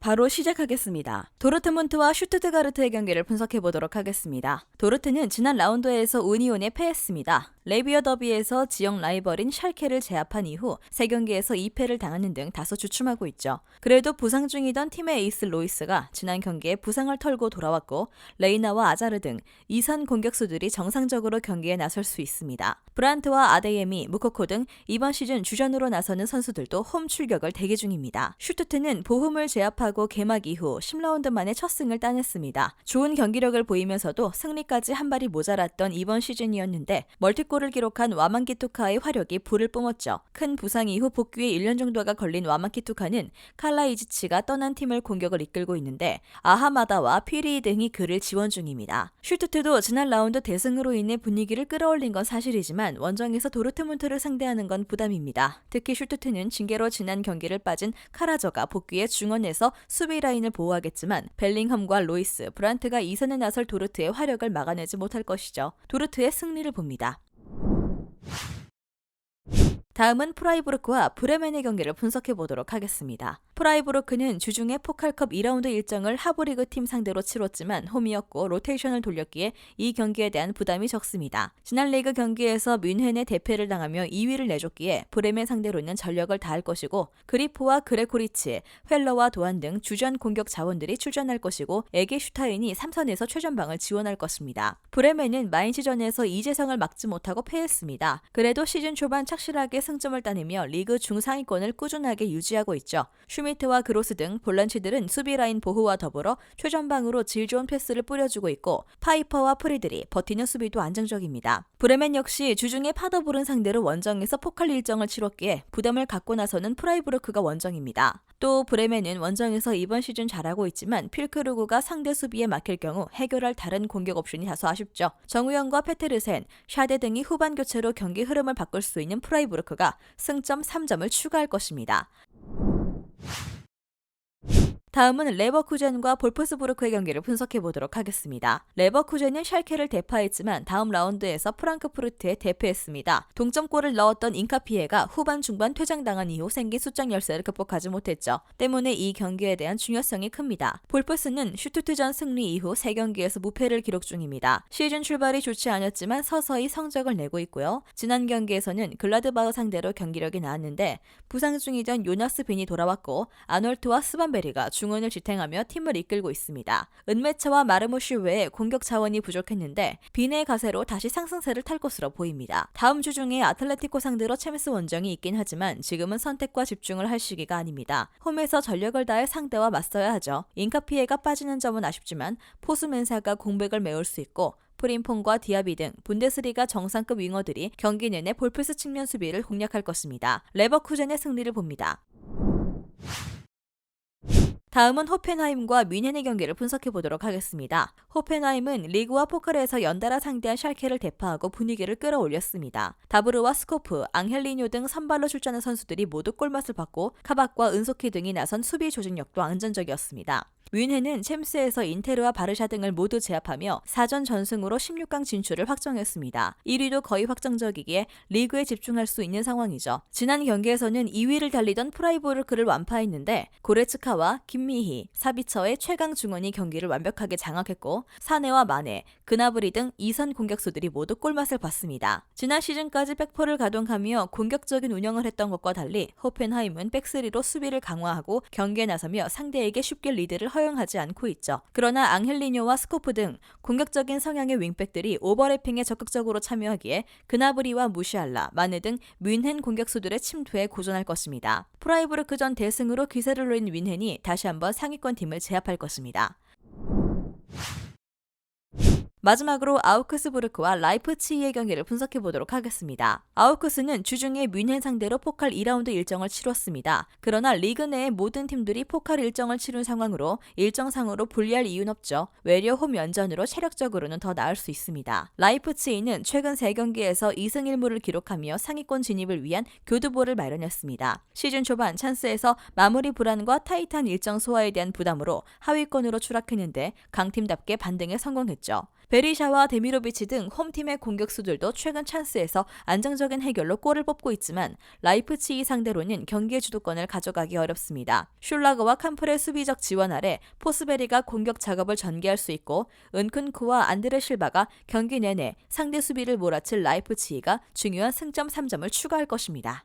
바로 시작하겠습니다. 도르트문트와 슈투트가르트의 경기를 분석해 보도록 하겠습니다. 도르트는 지난 라운드에서 우니온에 패했습니다. 레비어 더비에서 지역 라이벌인 샬케를 제압한 이후 세 경기에서 2패를 당하는 등 다소 주춤하고 있죠. 그래도 부상 중이던 팀의 에이스 로이스가 지난 경기에 부상을 털고 돌아왔고 레이나와 아자르 등 이선 공격수들이 정상적으로 경기에 나설 수 있습니다. 브란트와 아데예미, 무코코 등 이번 시즌 주전으로 나서는 선수들도 홈 출격을 대기 중입니다. 슈투트는 보훔을 제압하고 개막 이후 10라운드 만에 첫 승을 따냈습니다. 좋은 경기력을 보이면서도 승리까지 한 발이 모자랐던 이번 시즌이었는데 멀티골을 기록한 와만키투카의 화력이 불을 뿜었죠. 큰 부상 이후 복귀에 1년 정도가 걸린 와만키투카는 칼라이지치가 떠난 팀을 공격을 이끌고 있는데 아하마다와 피리 등이 그를 지원 중입니다. 슈투트도 지난 라운드 대승으로 인해 분위기를 끌어올린 건 사실이지만 원정에서 도르트문트를 상대하는 건 부담입니다. 특히 슈투트는 징계로 지난 경기를 빠진 카라저가 복귀에 중원에서 수비 라인을 보호하겠지만 벨링ham과 로이스, 브란트가 2선에 나설 도르트의 화력을 막아내지 못할 것이죠. 도르트의 승리를 봅니다. 다음은 프라이부르크와 브레멘의 경기를 분석해 보도록 하겠습니다. 프라이부르크는 주중에 포칼컵 2라운드 일정을 하브리그 팀 상대로 치렀지만 홈이었고 로테이션을 돌렸기에 이 경기에 대한 부담이 적습니다. 지난 리그 경기에서 뮌헨의 대패를 당하며 2위를 내줬기에 브레멘 상대로는 전력을 다할 것이고 그리포와 그레코리치, 펠러와 도안 등 주전 공격 자원들이 출전할 것이고 에게 슈타인이 3선에서 최전방을 지원할 것입니다. 브레멘은 마인시전에서 이재성을 막지 못하고 패했습니다. 그래도 시즌 초반 착실하게 승점을 따내며 리그 중상위권을 꾸준하게 유지하고 있죠. 슈미 트와 그로스 등 볼란치들은 수비 라인 보호와 더불어 최전방으로 질 좋은 패스를 뿌려주고 있고 파이퍼와 프리들이 버티는 수비도 안정적입니다. 브레멘 역시 주중에 파더볼은 상대로 원정에서 포칼 일정을 치렀기에 부담을 갖고 나서는 프라이부르크가 원정입니다. 또 브레멘은 원정에서 이번 시즌 잘하고 있지만 필크루그가 상대 수비에 막힐 경우 해결할 다른 공격 옵션이 다소 아쉽죠. 정우영과 페테르센, 샤데 등이 후반 교체로 경기 흐름을 바꿀 수 있는 프라이부르크가 승점 3점을 추가할 것입니다. you 다음은 레버쿠젠과 볼프스부르크의 경기를 분석해 보도록 하겠습니다. 레버쿠젠은 샬케를 대파했지만 다음 라운드에서 프랑크푸르트에 대패했습니다. 동점골을 넣었던 잉카피에가 후반 중반 퇴장당한 이후 생긴 수적 열세를 극복하지 못했죠. 때문에 이 경기에 대한 중요성이 큽니다. 볼프스는 슈투트전 승리 이후 3경기에서 무패를 기록 중입니다. 시즌 출발이 좋지 않았지만 서서히 성적을 내고 있고요. 지난 경기에서는 글라드바흐 상대로 경기력이 나왔는데 부상 중이던 요나스 빈이 돌아왔고 아놀트와 스반베리가 중원을 지탱하며 팀을 이끌고 있습니다. 은메차와 마르모슈 외에 공격 자원이 부족했는데 빈의 가세로 다시 상승세를 탈 것으로 보입니다. 다음 주 중에 아틀레티코 상대로 챔스 원정이 있긴 하지만 지금은 선택과 집중을 할 시기가 아닙니다. 홈에서 전력을 다해 상대와 맞서야 하죠. 인카피에가 빠지는 점은 아쉽지만 포수멘사가 공백을 메울 수 있고 프림폰과 디아비 등 분데스리가 정상급 윙어들이 경기 내내 볼프스 측면 수비를 공략할 것입니다. 레버쿠젠의 승리를 봅니다. 다음은 호펜하임과 뮌헨의 경기를 분석해 보도록 하겠습니다. 호펜하임은 리그와 포칼에서 연달아 상대한 샬케를 대파하고 분위기를 끌어올렸습니다. 다브르와 스코프, 앙헬리뇨 등 선발로 출전한 선수들이 모두 골맛을 받고 카박과 은소키 등이 나선 수비 조직력도 안전적이었습니다. 뮌헨은 챔스에서 인테르와 바르샤 등을 모두 제압하며 4전 전승으로 16강 진출을 확정했습니다. 1위도 거의 확정적이기에 리그에 집중할 수 있는 상황이죠. 지난 경기에서는 2위를 달리던 프라이보르크를 완파했는데 고레츠카와 김미희, 사비처의 최강 중원이 경기를 완벽하게 장악했고 사네와 마네, 그나브리 등 2선 공격수들이 모두 골맛을 봤습니다. 지난 시즌까지 백포를 가동하며 공격적인 운영을 했던 것과 달리 호펜하임은 백스리로 수비를 강화하고 경기에 나서며 상대에게 쉽게 리드를 허 허용하지 않고 있죠. 그러나 앙헬리뇨와 스코프 등 공격적인 성향의 윙백들이 오버래핑에 적극적으로 참여하기에 그나브리와 무시알라, 마네 등 뮌헨 공격수들의 침투에 고전할 것입니다. 프라이브르크 전 대승으로 기세를 놓인 뮌헨이 다시 한번 상위권 팀을 제압할 것입니다. 마지막으로 아우크스부르크와 라이프치히의 경기를 분석해 보도록 하겠습니다. 아우크스는 주중에 뮌헨 상대로 포칼 2라운드 일정을 치렀습니다. 그러나 리그 내의 모든 팀들이 포칼 일정을 치른 상황으로 일정상으로 불리할 이유는 없죠. 외려 홈 연전으로 체력적으로는 더 나을 수 있습니다. 라이프치히는 최근 3경기에서 2승 1무를 기록하며 상위권 진입을 위한 교두보를 마련했습니다. 시즌 초반 찬스에서 마무리 불안과 타이트한 일정 소화에 대한 부담으로 하위권으로 추락했는데 강팀답게 반등에 성공했죠. 베리샤와 데미로비치 등 홈팀의 공격수들도 최근 찬스에서 안정적인 해결로 골을 뽑고 있지만 라이프치히 상대로는 경기의 주도권을 가져가기 어렵습니다. 슐라거와 캄플의 수비적 지원 아래 포스베리가 공격 작업을 전개할 수 있고 은쿤쿠와 안드레 실바가 경기 내내 상대 수비를 몰아칠 라이프치히가 중요한 승점 3점을 추가할 것입니다.